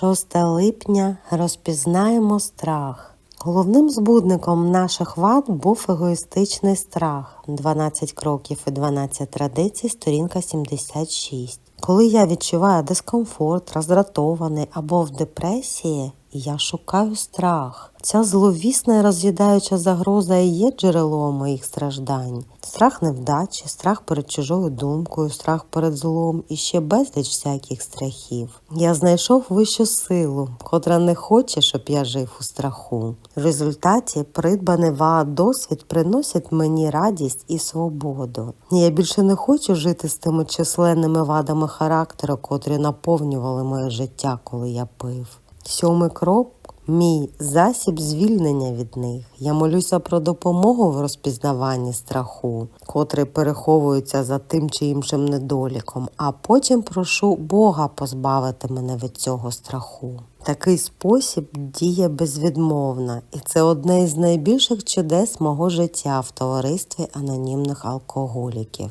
6 липня розпізнаємо страх. Головним збудником наших вад був егоїстичний страх. 12 кроків і 12 традицій, сторінка 76. Коли я відчуваю дискомфорт, роздратований або в депресії, я шукаю страх. Ця зловісна і роз'їдаюча загроза і є джерелом моїх страждань. Страх невдачі, страх перед чужою думкою, страх перед злом і ще безліч всяких страхів. Я знайшов вищу силу, котра не хоче, щоб я жив у страху. В результаті придбаний ва досвід приносить мені радість і свободу. Я більше не хочу жити з тими численними вадами характеру, котрі наповнювали моє життя, коли я пив. Сьомий крок мій засіб звільнення від них. Я молюся про допомогу в розпізнаванні страху, котрий переховується за тим чи іншим недоліком, а потім прошу Бога позбавити мене від цього страху. Такий спосіб діє безвідмовно, і це одне із найбільших чудес мого життя в товаристві анонімних алкоголіків.